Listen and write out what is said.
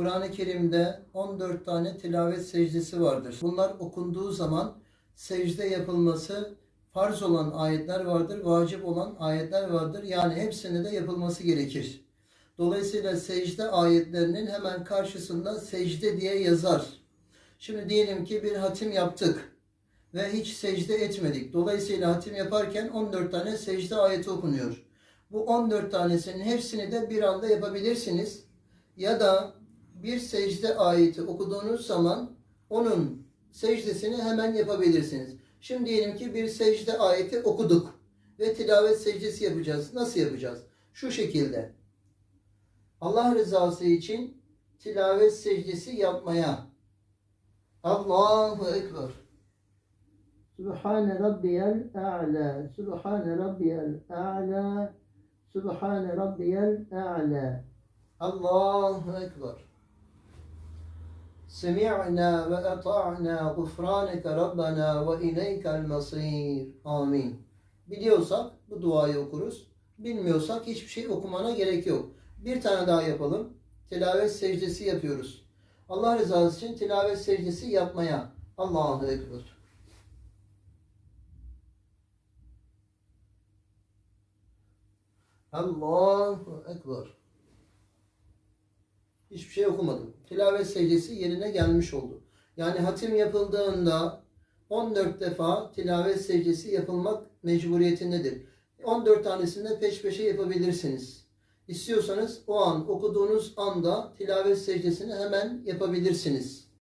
Kur'an-ı Kerim'de 14 tane tilavet secdesi vardır. Bunlar okunduğu zaman secde yapılması farz olan ayetler vardır, vacip olan ayetler vardır. Yani hepsinde de yapılması gerekir. Dolayısıyla secde ayetlerinin hemen karşısında secde diye yazar. Şimdi diyelim ki bir hatim yaptık ve hiç secde etmedik. Dolayısıyla hatim yaparken 14 tane secde ayeti okunuyor. Bu 14 tanesinin hepsini de bir anda yapabilirsiniz. Ya da bir secde ayeti okuduğunuz zaman onun secdesini hemen yapabilirsiniz. Şimdi diyelim ki bir secde ayeti okuduk ve tilavet secdesi yapacağız. Nasıl yapacağız? Şu şekilde. Allah rızası için tilavet secdesi yapmaya. Allahu Ekber. Subhane Rabbiyel A'la. Subhane Rabbiyel A'la. Subhane Rabbiyel A'la. Allahu Ekber. Semi'na ve ata'na gufraneke Rabbena ve ileykel masir. Amin. Biliyorsak bu duayı okuruz. Bilmiyorsak hiçbir şey okumana gerek yok. Bir tane daha yapalım. Tilavet secdesi yapıyoruz. Allah rızası için tilavet secdesi yapmaya. Allahu Ekber. Allahu Ekber. Hiçbir şey okumadım. Tilavet secdesi yerine gelmiş oldu. Yani hatim yapıldığında 14 defa tilavet secdesi yapılmak mecburiyetindedir. 14 tanesini de peş peşe yapabilirsiniz. İstiyorsanız o an okuduğunuz anda tilavet secdesini hemen yapabilirsiniz.